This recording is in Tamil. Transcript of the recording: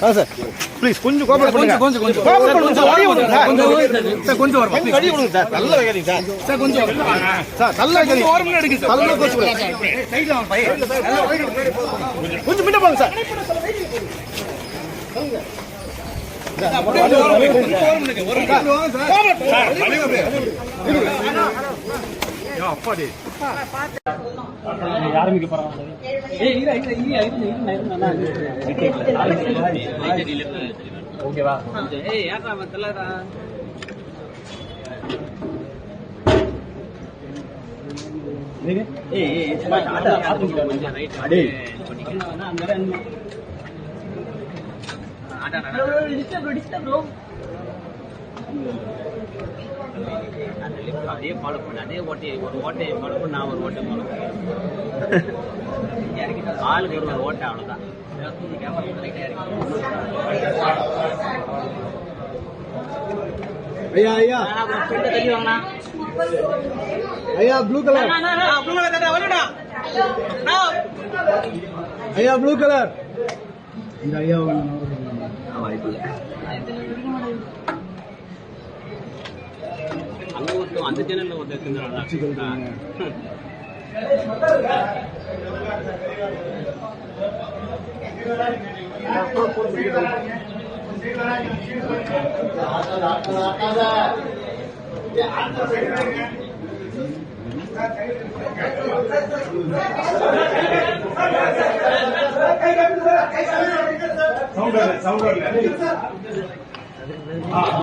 Ah sir. ப்ளீஸ் கொஞ்சம் கோஆபரேட் பண்ணுங்க கொஞ்சம், கொஞ்சம். கோஆபரேட் பண்ணுங்க சார் வழி விடுங்க சார் சார் கொஞ்சம் வரும் கொஞ்சம் வழி விடுங்க சார். தள்ள வைக்காதீங்க சார். சார் கொஞ்சம். சார் தள்ள வைக்காதீங்க ஓரமாக எடுங்க சார். தள்ள கோச்சு கொஞ்சம் முன்ன போங்க சார். ஆரம்பிக்க போறாங்க ஓகேவா ஏய் ஏன்டா அவன் தெல்லடா ஏய் ஏய் சும்மா டாடா ஆரம்பிக்க கொஞ்சம் ரைட் டேய் பண்ணிக்கலாம் நான் அங்க என்ன ஆடா டிஸ்டர்ப் டிஸ்டர்ப் அதே ஃபாலோ பண்ணு அதே ஓட்டையை ஒரு ஓட்டையை ஃபாலோ பண்ணு நான் ஒரு ஓட்டை ஃபாலோ பண்ணேன் ஆளுக்கு ஒரு ஓட்டை அவ்வளோதான் ஐயா ஐயா தள்ளி ஐயா ப்ளூ கலர் ஐயா ப்ளூ கலர் இந்த ஐயா ಇವತ್ತು ಅಂದ ಜನಲ್ಲ ಸೌಂಡ್ ಸೌಂಡ್